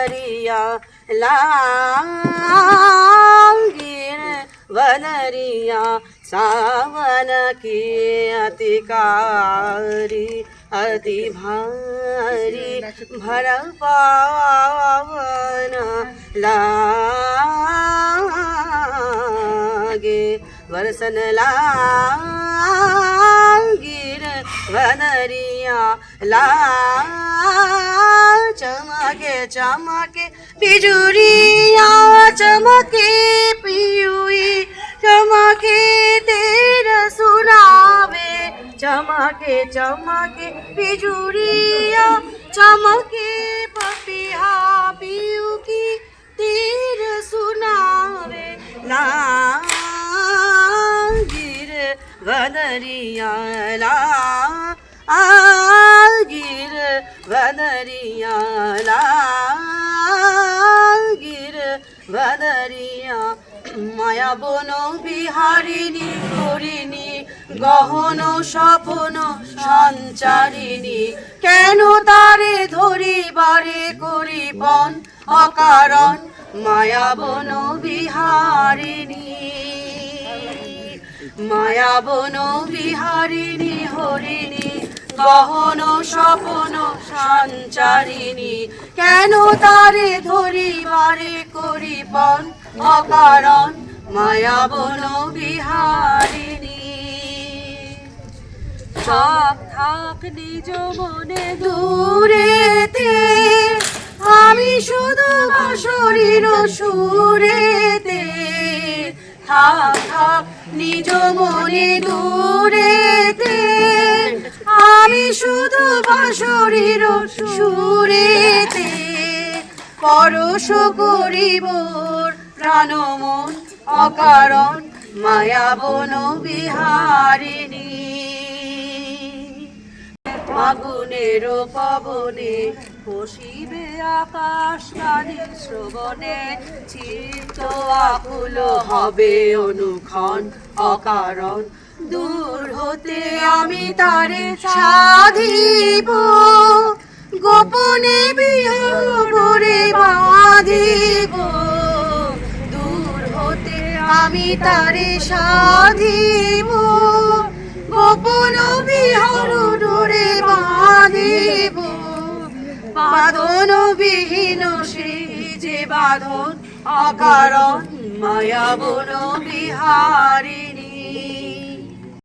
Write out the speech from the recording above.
वनरिया लांगीर वनरिया सावन की अतिकारी अति भारी भर पावन लागे वरसन लागिर वनरिया ला चमके चमके बिजुरिया चमके पियुई चमके तेरा सुनावे चमके चमके बिजुरिया चमके। வதறியாலா ஆகிர வதறியாலா ஆகிர வதறியா মায়া বন বিহারিণী হরিণী গহন স্বপন সঞ্চারিণী কেন তারে ধরিবারে করি বন অকারণ মায়াবন বিহারিণী মায়া বন বিহারিণী, হরিণী, গহন স্বপন সঞ্চারিণী, কেন তারে ধরিবারে করিপন অকারণ? মায়া বন বিহারিণী। সব থাক নিজ মনে দূরেতে, আমি শুধু শরীর সুরেতে থাক নিজ মনে দূরেতে আমি শুধু শরীর সুরেতে পরশ করিব প্রাণ মন অকারণ মায়াবন বিহারিণী। আগুনের পবনে পশিবে আকাশ কালী শ্রবণে, চিত্ত আকুল হবে অনুক্ষণ, অকারণ। দূর হতে আমি তারে সাধিব। গোপনে বিহরে বাঁধিব। দূর হতে আমি তারে সাধিব। গোপন বিহর বাঁধিব। বাঁধন বিহীন সেই যে বাঁধন অকারণ মায়াবন বিহারী